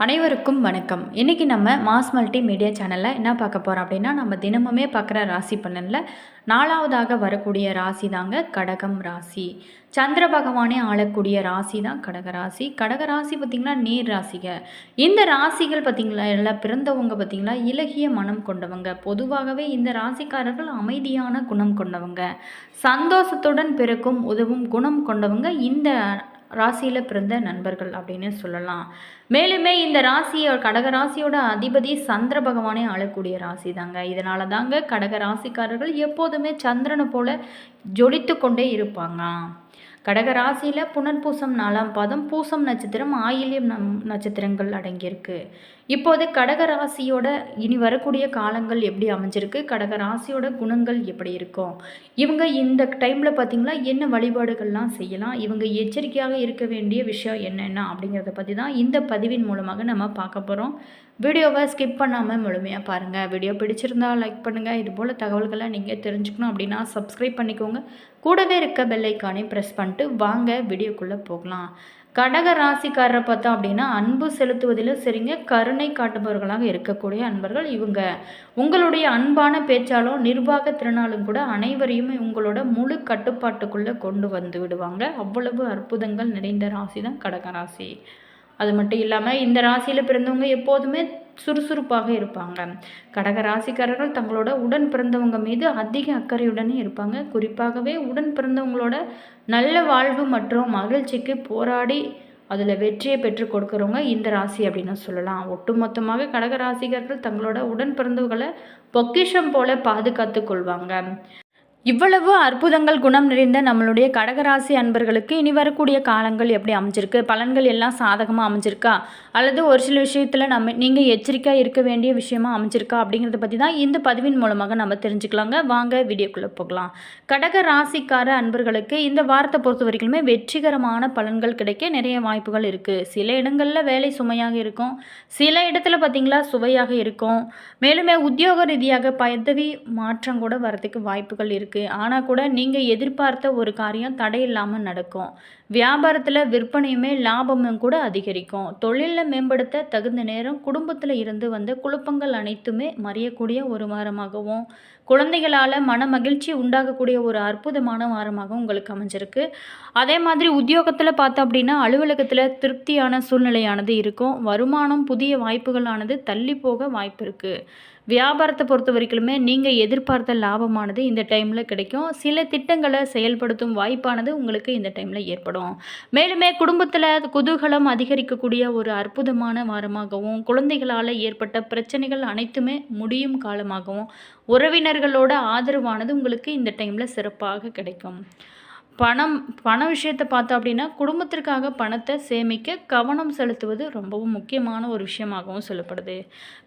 அனைவருக்கும் வணக்கம். இன்றைக்கி நம்ம மாஸ் மல்டி மீடியா சேனலில் என்ன பார்க்க போகிறோம் அப்படின்னா நம்ம தினமுமே பார்க்குற ராசி பலனில் நாலாவதாக வரக்கூடிய ராசி தாங்க கடகம் ராசி. சந்திர பகவானே ஆளக்கூடிய ராசி தான் கடக ராசி. கடக ராசி பார்த்திங்கன்னா நீர் ராசிக இந்த ராசிகள் பார்த்திங்களா எல்லாம் பிறந்தவங்க பார்த்திங்களா இலகிய மனம் கொண்டவங்க. பொதுவாகவே இந்த ராசிக்காரர்கள் அமைதியான குணம் கொண்டவங்க. சந்தோஷத்துடன் பிறக்கும் உதவும் குணம் கொண்டவங்க. இந்த ராசியில் பிறந்த நண்பர்கள் அப்படின்னு சொல்லலாம். மேலுமே இந்த ராசியை கடக ராசியோட அதிபதி சந்திர பகவானே ஆளக்கூடிய ராசி தாங்க இதனால தாங்க கடக ராசிக்காரர்கள் எப்போதுமே சந்திரனை போல ஜொலித்து கொண்டே இருப்பாங்க. கடக ராசியில் புனர்பூசம் நாலாம் பாதம் பூசம் நட்சத்திரம் ஆயில்யம் நம் நட்சத்திரங்கள் அடங்கியிருக்கு. இப்போது கடக ராசியோட இனி வரக்கூடிய காலங்கள் எப்படி அமைஞ்சிருக்கு? கடக ராசியோட குணங்கள் எப்படி இருக்கும்? இவங்க இந்த டைமில் பார்த்திங்களா என்ன வழிபாடுகள்லாம் செய்யலாம்? இவங்க எச்சரிக்கையாக இருக்க வேண்டிய விஷயம் என்னென்ன அப்படிங்கிறத பற்றி தான் இந்த பதிவின் மூலமாக நம்ம பார்க்க போகிறோம் வீடியோவை ஸ்கிப் பண்ணாமல் முழுமையாக பாருங்கள் வீடியோ பிடிச்சிருந்தால் லைக் பண்ணுங்கள் இது போல் தகவல்களை நீங்கள் தெரிஞ்சுக்கணும் அப்படின்னா சப்ஸ்கிரைப் பண்ணிக்கோங்க. கூடவே இருக்க பெல்லைக்கானே ப்ரெஸ் பண்ணிட்டு வாங்க வீடியோக்குள்ளே போகலாம். கடக ராசிக்காரரை பார்த்தோம் அப்படின்னா அன்பு செலுத்துவதிலும் சரிங்க கருணை காட்டுபவர்களாக இருக்கக்கூடிய அன்பர்கள் இவங்க. உங்களுடைய அன்பான பேச்சாலும் நிர்வாக திறனாலும் கூட அனைவரையும் உங்களோட முழு கட்டுப்பாட்டுக்குள்ளே கொண்டு வந்து விடுவாங்க. அவ்வளவு அற்புதங்கள் நிறைந்த ராசி தான் கடக ராசி. அது மட்டும் இல்லாமல் இந்த ராசியில் பிறந்தவங்க எப்போதுமே சுறுசுறுப்பாக இருப்பாங்க. கடக ராசிக்காரர்கள் தங்களோட உடன் பிறந்தவங்க மீது அதிக அக்கறையுடனே இருப்பாங்க. குறிப்பாகவே உடன் பிறந்தவங்களோட நல்ல வாழ்வு மற்றும் மகிழ்ச்சிக்கு போராடி அதில் வெற்றியை பெற்றுக் கொடுக்குறவங்க இந்த ராசி அப்படின்னு சொல்லலாம். ஒட்டுமொத்தமாக கடக ராசிகர்கள் தங்களோட உடன் பிறந்தவர்களை பொக்கிஷம் போல பாதுகாத்து கொள்வாங்க. இவ்வளவு அற்புதங்கள் குணம் நிறைந்த நம்மளுடைய கடகராசி அன்பர்களுக்கு இனி வரக்கூடிய காலங்கள் எப்படி அமைஞ்சிருக்கு? பலன்கள் எல்லாம் சாதகமாக அமைஞ்சிருக்கா? அல்லது ஒரு சில விஷயத்தில் நம்ம நீங்கள் எச்சரிக்கையாக இருக்க வேண்டிய விஷயமா அமைஞ்சிருக்கா? அப்படிங்கிறத பற்றி தான் இந்த பதிவின் மூலமாக நம்ம தெரிஞ்சுக்கலாங்க. வாங்க வீடியோக்குள்ளே போகலாம். கடக ராசிக்கார அன்பர்களுக்கு இந்த வாரத்தை பொறுத்த வரைக்குமே வெற்றிகரமான பலன்கள் கிடைக்க நிறைய வாய்ப்புகள் இருக்குது சில இடங்களில் வேலை சுமையாக இருக்கும். சில இடத்துல பார்த்திங்களா சுவையாக இருக்கும். மேலுமே உத்தியோக ரீதியாக பதவி மாற்றம் கூட வரதுக்கு வாய்ப்புகள் இருக்குது இருக்குது ஆனால் கூட நீங்கள் எதிர்பார்த்த ஒரு காரியம் தடையில்லாமல் நடக்கும். வியாபாரத்தில் விற்பனையுமே லாபமும் கூட அதிகரிக்கும். தொழிலில் மேம்படுத்த தகுந்த நேரம் குடும்பத்தில் இருந்து வந்த குழப்பங்கள் அனைத்துமே மறையக்கூடிய ஒரு வாரமாகவும் குழந்தைகளால் மன மகிழ்ச்சி உண்டாகக்கூடிய ஒரு அற்புதமான வாரமாகவும் உங்களுக்கு அமைஞ்சிருக்கு. அதே மாதிரி உத்தியோகத்தில் பார்த்தோம் அப்படின்னா அலுவலகத்தில் திருப்தியான சூழ்நிலையானது இருக்கும். வருமானம் புதிய வாய்ப்புகளானது தள்ளி போக வாய்ப்பு இருக்குது வியாபாரத்தை பொறுத்த வரைக்குமே நீங்கள் எதிர்பார்த்த லாபமானது இந்த டைமில் கிடைக்கும். சில திட்டங்களை செயல்படுத்தும் வாய்ப்பானது உங்களுக்கு இந்த டைமில் ஏற்படும். மேலுமே குடும்பத்தில் குதூகலம் அதிகரிக்கக்கூடிய ஒரு அற்புதமான வாரமாகவும் குழந்தைகளால் ஏற்பட்ட பிரச்சனைகள் அனைத்துமே முடியும் காலமாகவும் உறவினர்களோட ஆதரவானது உங்களுக்கு இந்த டைமில் சிறப்பாக கிடைக்கும். பணம் பண விஷயத்தை பார்த்தோம் அப்படின்னா குடும்பத்திற்காக பணத்தை சேமிக்க கவனம் செலுத்துவது ரொம்பவும் முக்கியமான ஒரு விஷயமாகவும் சொல்லப்படுது.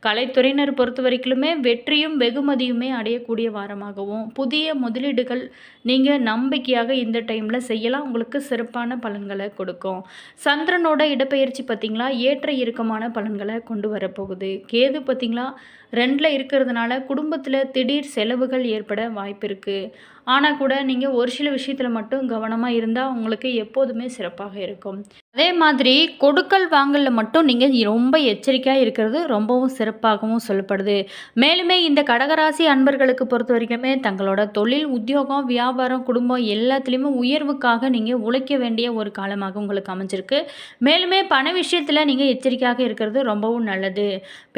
கலைத்துறையினர் பொறுத்த வரைக்குமே வெற்றியும் வெகுமதியுமே அடையக்கூடிய வாரமாகவும் புதிய முதலீடுகள் நீங்கள் நம்பிக்கையாக இந்த டைமில் செய்யலாம். உங்களுக்கு சிறப்பான பலன்களை கொடுக்கும். சந்திரனோட இடப்பெயர்ச்சி பார்த்திங்களா? ஏற்ற இறுக்கமான பலன்களை கொண்டு வரப்போகுது. கேது பார்த்திங்களா? ரெண்டில் இருக்கிறதுனால குடும்பத்தில் திடீர் செலவுகள் ஏற்பட வாய்ப்பு இருக்குது ஆனால் கூட நீங்கள் ஒரு சில விஷயத்தில் மட்டும் கவனமாக இருந்தால் உங்களுக்கு எப்போதுமே சிறப்பாக இருக்கும். அதே மாதிரி கொடுக்கல் வாங்கலில் மட்டும் நீங்கள் ரொம்ப எச்சரிக்கையாக இருக்கிறது ரொம்பவும் சிறப்பாகவும் சொல்லப்படுது. மேலுமே இந்த கடகராசி அன்பர்களுக்கு பொறுத்த வரைக்குமே தங்களோட தொழில் உத்தியோகம் வியாபாரம் குடும்பம் எல்லாத்துலேயுமே உயர்வுக்காக நீங்கள் உழைக்க வேண்டிய ஒரு காலமாக உங்களுக்கு அமைஞ்சிருக்கு. மேலுமே பண விஷயத்தில் நீங்கள் எச்சரிக்கையாக இருக்கிறது ரொம்பவும் நல்லது.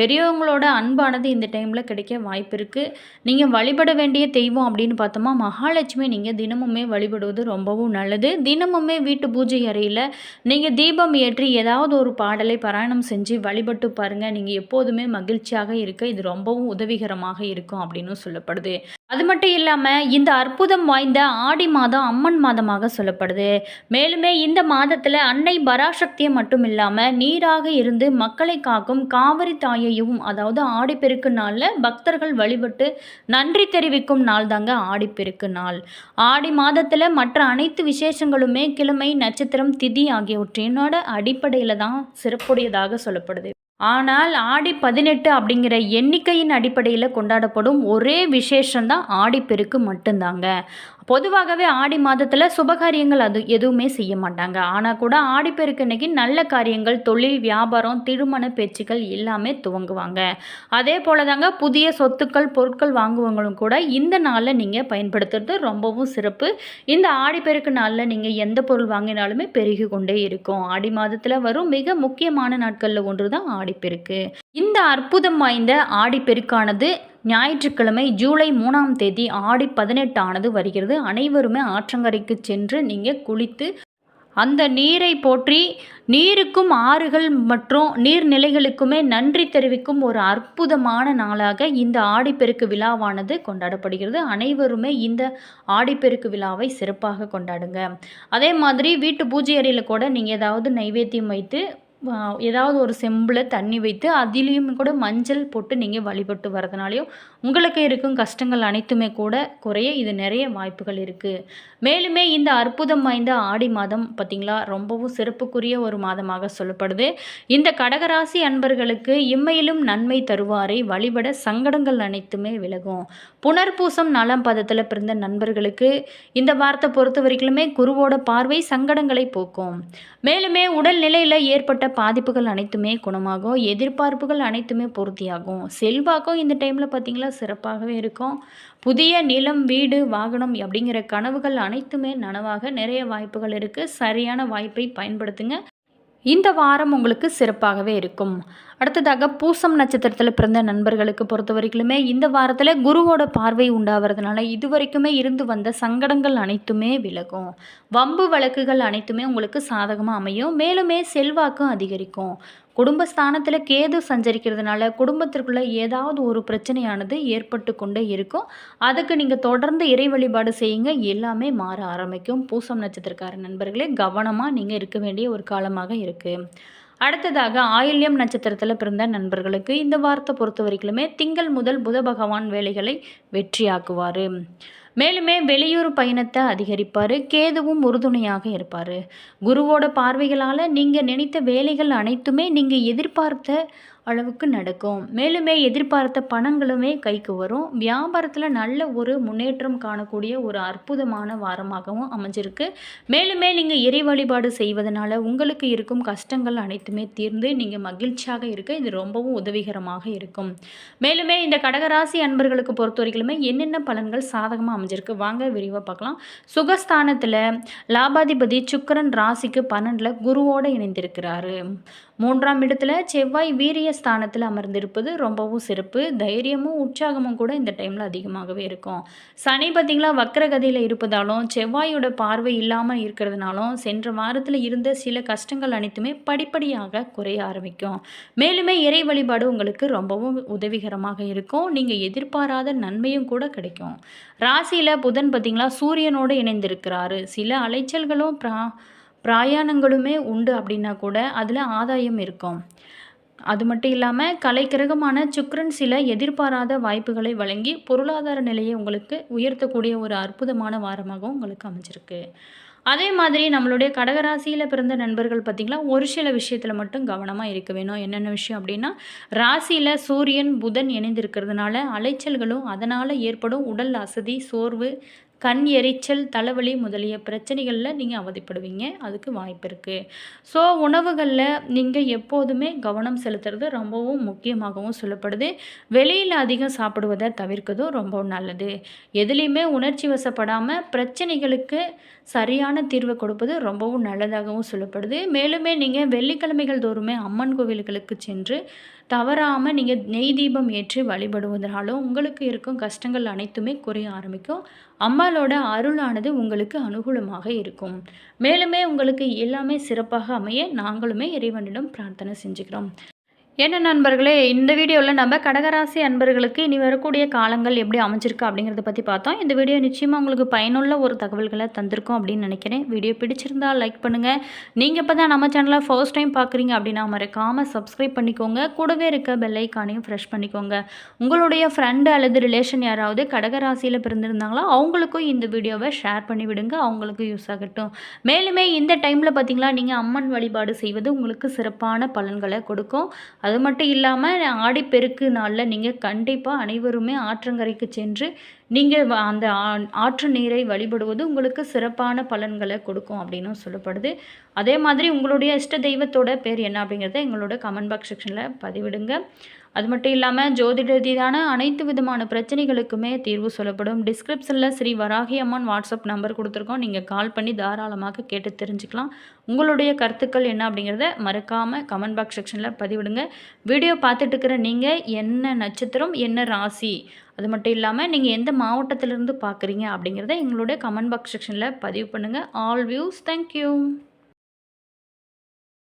பெரியவங்களோட அன்பானது இந்த டைமில் கிடைக்க வாய்ப்பு இருக்குது நீங்கள் வழிபட வேண்டிய தெய்வம் அப்படின்னு பார்த்தோமா மகாலட்சுமி நீங்கள் தினமுமே வழிபடுவது ரொம்பவும் நல்லது. தினமுமே வீட்டு பூஜை அறையில் நீங்கள் நீங்கள் தீபம் ஏற்றி ஏதாவது ஒரு பாடலை பாராயணம் செஞ்சு வழிபட்டு பாருங்கள் நீங்கள் எப்போதுமே மகிழ்ச்சியாக இருக்க இது ரொம்பவும் உதவிகரமாக இருக்கும் அப்படின்னு சொல்லப்படுது. அது மட்டும் இல்லாமல் இந்த அற்புதம் வாய்ந்த ஆடி மாதம் அம்மன் மாதமாக சொல்லப்படுது. மேலுமே இந்த மாதத்தில் அன்னை பராசக்தியை மட்டும் இல்லாமல் நீராக இருந்து மக்களை காக்கும் காவிரி தாயையும் அதாவது ஆடிப்பெருக்கு நாளில் பக்தர்கள் வழிபட்டு நன்றி தெரிவிக்கும் நாள் தாங்க ஆடிப்பெருக்கு நாள். ஆடி மாதத்தில் மற்ற அனைத்து விசேஷங்களுமே கிழமை நட்சத்திரம் திதி ஆகியவற்றினோட அடிப்படையில் தான் சிறப்புடையதாக சொல்லப்படுது. ஆனால் ஆடி பதினெட்டு அப்படிங்கிற எண்ணிக்கையின் அடிப்படையில் கொண்டாடப்படும் ஒரே விசேஷம்தான் ஆடிப்பெருக்கு மட்டும்தாங்க. பொதுவாகவே ஆடி மாதத்தில் சுபகாரியங்கள் அது எதுவுமே செய்ய மாட்டாங்க. ஆனால் கூட ஆடிப்பெருக்கு அன்னைக்கு நல்ல காரியங்கள் தொழில் வியாபாரம் திருமண பேச்சுக்கள் எல்லாமே துவங்குவாங்க. அதே போல தாங்க புதிய சொத்துக்கள் பொருட்கள் வாங்குவவங்களும் கூட இந்த நாளில் நீங்கள் பயன்படுத்துறது ரொம்பவும் சிறப்பு. இந்த ஆடிப்பெருக்கு நாளில் நீங்கள் எந்த பொருள் வாங்கினாலுமே பெருகி கொண்டே இருக்கும். ஆடி மாதத்தில் வரும் மிக முக்கியமான நாட்களில் ஒன்று தான் ஆடிப்பெருக்கு இந்த அற்புதம் வாய்ந்த ஆடிப்பெருக்கானது ஞாயிற்றுக்கிழமை ஜூலை மூணாம் தேதி ஆடி பதினெட்டு ஆனது வருகிறது. அனைவருமே ஆற்றங்கரைக்கு சென்று நீங்கள் குளித்து அந்த நீரை போற்றி நீருக்கும் ஆறுகள் மற்றும் நீர்நிலைகளுக்குமே நன்றி தெரிவிக்கும் ஒரு அற்புதமான நாளாக இந்த ஆடிப்பெருக்கு விழாவானது கொண்டாடப்படுகிறது. அனைவருமே இந்த ஆடிப்பெருக்கு விழாவை சிறப்பாக கொண்டாடுங்க. அதே மாதிரி வீட்டு பூஜை அறையில் கூட நீங்கள் ஏதாவது நைவேத்தியம் வைத்து ஏதாவது ஒரு செம்பில் தண்ணி வைத்து அதிலையும் கூட மஞ்சள் போட்டு நீங்கள் வழிபட்டு வரதுனாலையும் உங்களுக்கு இருக்கும் கஷ்டங்கள் அனைத்துமே கூட குறைய இது நிறைய வாய்ப்புகள் இருக்குது மேலுமே இந்த அற்புதம் வாய்ந்த ஆடி மாதம் பார்த்திங்களா ரொம்பவும் சிறப்புக்குரிய ஒரு மாதமாக சொல்லப்படுது. இந்த கடகராசி அன்பர்களுக்கு இம்மையிலும் நன்மை தருவாரை வழிபட சங்கடங்கள் அனைத்துமே விலகும். புனர்பூசம் நலம் பதத்தில் பிறந்த நண்பர்களுக்கு இந்த வார்த்தை பொறுத்த வரைக்குமே குருவோட பார்வை சங்கடங்களை போக்கும். மேலுமே உடல் நிலையில் ஏற்பட்ட பாதிப்புகள் அனைத்துமே குணமாகும் எதிர்பார்ப்புகள் அனைத்துமே பூர்த்தியாகும். செல்வாக்கும் இந்த டைமில் பார்த்தீங்களா சிறப்பாகவே இருக்கும். புதிய நிலம் வீடு வாகனம் அப்படிங்கிற கனவுகள் அனைத்துமே நனவாக நிறைய வாய்ப்புகள் இருக்குது சரியான வாய்ப்பை பயன்படுத்துங்க. இந்த வாரம் உங்களுக்கு சிறப்பாகவே இருக்கும். அடுத்ததாக பூசம் நட்சத்திரத்தில் பிறந்த நண்பர்களுக்கு பொறுத்த வரைக்குமே இந்த வாரத்தில் குருவோட பார்வை உண்டாகிறதுனால இது வரைக்குமே இருந்து வந்த சங்கடங்கள் அனைத்துமே விலகும். வம்பு வழக்குகள் அனைத்துமே உங்களுக்கு சாதகமாக அமையும். மேலுமே செல்வாக்கும் அதிகரிக்கும். குடும்பஸ்தானத்தில் கேது சஞ்சரிக்கிறதுனால குடும்பத்திற்குள்ளே ஏதாவது ஒரு பிரச்சனையானது ஏற்பட்டு கொண்டே இருக்கும். அதுக்கு நீங்கள் தொடர்ந்து இறை வழிபாடு செய்யுங்க. எல்லாமே மாற ஆரம்பிக்கும். பூசம் நட்சத்திரக்கார நண்பர்களே கவனமாக நீங்கள் இருக்க வேண்டிய ஒரு காலமாக இருக்குது அடுத்ததாக ஆயில்யம் நட்சத்திரத்தில் பிறந்த நண்பர்களுக்கு இந்த வாரத்தை பொறுத்த வரைக்குமே திங்கள் முதல் புத பகவான் வேலைகளை வெற்றியாக்குவார். மேலுமே வெளியூர் பயணத்தை அதிகரிப்பார். கேதுவும் உறுதுணையாக இருப்பார். குருவோட பார்வைகளால் நீங்கள் நினைத்த வேலைகள் அனைத்துமே நீங்கள் எதிர்பார்த்த அளவுக்கு நடக்கும். மேலுமே எதிர்பார்த்த பணங்களுமே கைக்கு வரும். வியாபாரத்தில் நல்ல ஒரு முன்னேற்றம் காணக்கூடிய ஒரு அற்புதமான வாரமாகவும் அமைஞ்சிருக்கு. மேலுமே நீங்கள் இறை வழிபாடு செய்வதனால உங்களுக்கு இருக்கும் கஷ்டங்கள் அனைத்துமே தீர்ந்து நீங்கள் மகிழ்ச்சியாக இருக்க இது ரொம்பவும் உதவிகரமாக இருக்கும். மேலுமே இந்த கடகராசி அன்பர்களுக்கு பொறுத்த வரைக்குமே என்னென்ன பலன்கள் சாதகமாக அமைஞ்சிருக்கு? வாங்க விரிவாக பார்க்கலாம். சுகஸ்தானத்தில் லாபாதிபதி சுக்கரன் ராசிக்கு பன்னெண்டில் குருவோடு இணைந்திருக்கிறாரு. மூன்றாம் இடத்துல செவ்வாய் வீரிய ஸ்தானத்தில் அமர்ந்திருப்பது ரொம்பவும் சிறப்பு. தைரியமும் உற்சாகமும் கூட இந்த டைமில் அதிகமாகவே இருக்கும். சனி பார்த்திங்களா வக்கரகதியில் இருப்பதாலும் செவ்வாயோட பார்வை இல்லாமல் இருக்கிறதுனாலும் சென்ற வாரத்தில் இருந்த சில கஷ்டங்கள் அனைத்துமே படிப்படியாக குறைய ஆரம்பிக்கும். மேலுமே இறை வழிபாடு உங்களுக்கு ரொம்பவும் உதவிகரமாக இருக்கும். நீங்கள் எதிர்பாராத நன்மையும் கூட கிடைக்கும். ராசியில் புதன் பார்த்திங்களா சூரியனோடு இணைந்திருக்கிறாரு. சில அலைச்சல்களும் பிரா பிராயாணங்களுமே உண்டு அப்படின்னா கூட அதில் ஆதாயம் இருக்கும். அது மட்டும் இல்லாமல் கலைக்கிரகமான சுக்ரன் சில எதிர்பாராத வாய்ப்புகளை வழங்கி பொருளாதார நிலையை உங்களுக்கு உயர்த்தக்கூடிய ஒரு அற்புதமான வாரமாகவும் உங்களுக்கு அமைஞ்சிருக்கு. அதே மாதிரி நம்மளுடைய கடகராசியில் பிறந்த நண்பர்கள் பார்த்திங்களா ஒரு சில விஷயத்தில் மட்டும் கவனமாக இருக்க வேணும். என்னென்ன விஷயம் அப்படின்னா ராசியில் சூரியன் புதன் இணைந்திருக்கிறதுனால அலைச்சல்களும் அதனால் ஏற்படும் உடல் அசதி சோர்வு கண் எரிச்சல் தலைவலி முதலிய பிரச்சனைகளில் நீங்கள் அவதிப்படுவீங்க. அதுக்கு வாய்ப்பு இருக்குது ஸோ உணவுகளில் நீங்கள் எப்போதுமே கவனம் செலுத்துறது ரொம்பவும் முக்கியமாகவும் சொல்லப்படுது. வெளியில் அதிகம் சாப்பிடுவதை தவிர்க்கதும் ரொம்பவும் நல்லது. எதுலேயுமே உணர்ச்சி வசப்படாமல் பிரச்சனைகளுக்கு சரியான தீர்வை கொடுப்பது ரொம்பவும் நல்லதாகவும் சொல்லப்படுது. மேலுமே நீங்கள் வெள்ளிக்கிழமைகள் தோறுமே அம்மன் கோவில்களுக்கு சென்று தவறாமல் நீங்கள் நெய் தீபம் ஏற்றி வழிபடுவதனாலும் உங்களுக்கு இருக்கும் கஷ்டங்கள் அனைத்துமே குறைய ஆரம்பிக்கும். அம்மாளோட அருளானது உங்களுக்கு அனுகூலமாக இருக்கும். மேலுமே உங்களுக்கு எல்லாமே சிறப்பாக அமைய நாங்களுமே இறைவனிடம் பிரார்த்தனை செஞ்சுக்கிறோம். என்ன நண்பர்களே இந்த வீடியோவில் நம்ம கடகராசி அன்பர்களுக்கு இனி வரக்கூடிய காலங்கள் எப்படி அமைஞ்சிருக்கு அப்படிங்கிறத பற்றி பார்த்தோம். இந்த வீடியோ நிச்சயமாக உங்களுக்கு பயனுள்ள ஒரு தகவல்களை தந்திருக்கும் அப்படின்னு நினைக்கிறேன். வீடியோ பிடிச்சிருந்தா லைக் பண்ணுங்கள் நீங்கள் இப்போ தான் நம்ம சேனலை ஃபர்ஸ்ட் டைம் பார்க்குறீங்க அப்படின்னா மறக்காமல் சப்ஸ்கிரைப் பண்ணிக்கோங்க. கூடவே இருக்க பெல்லைக்கானையும் ஃப்ரெஷ் பண்ணிக்கோங்க. உங்களுடைய ஃப்ரெண்டு அல்லது ரிலேஷன் யாராவது கடகராசியில் பிறந்திருந்தாங்களோ அவங்களுக்கும் இந்த வீடியோவை ஷேர் பண்ணி விடுங்க. அவங்களுக்கு யூஸ் ஆகட்டும். மேலுமே இந்த டைமில் பார்த்தீங்களா நீங்கள் அம்மன் வழிபாடு செய்வது உங்களுக்கு சிறப்பான பலன்களை கொடுக்கும். அது மட்டும் இல்லாமல் ஆடிப்பெருக்கு நாளில் நீங்கள் கண்டிப்பாக அனைவருமே ஆற்றங்கரைக்கு சென்று நீங்கள் அந்த ஆ- ஆற்று நீரை வழிபடுவது உங்களுக்கு சிறப்பான பலன்களை கொடுக்கும் அப்படின்னும் சொல்லப்படுது. அதே மாதிரி உங்களுடைய இஷ்ட தெய்வத்தோட பேர் என்ன அப்படிங்கிறத எங்களோட கமெண்ட் பாக்ஸ் செக்ஷனில் பதிவிடுங்க. அது மட்டும் இல்லாமல் ஜோதிட ரீதியான அனைத்து விதமான பிரச்சனைகளுக்குமே தீர்வு சொல்லப்படும். டிஸ்கிரிப்ஷனில் ஸ்ரீ வராகி அம்மன் வாட்ஸ்அப் நம்பர் கொடுத்துருக்கோம். நீங்கள் கால் பண்ணி தாராளமாக கேட்டு தெரிஞ்சுக்கலாம். உங்களுடைய கருத்துக்கள் என்ன அப்படிங்கிறத மறக்காமல் கமெண்ட் பாக்ஸ் செக்ஷனில் பதிவிடுங்க. வீடியோ பார்த்துட்டு இருக்கிற நீங்கள் என்ன நட்சத்திரம் என்ன ராசி அது மட்டும் இல்லாமல் நீங்கள் எந்த மாவட்டத்திலிருந்து பார்க்குறீங்க அப்படிங்கிறத எங்களுடைய கமெண்ட் பாக்ஸ் செக்ஷனில் பதிவு பண்ணுங்கள் ஆல் வியூஸ் தேங்க்யூ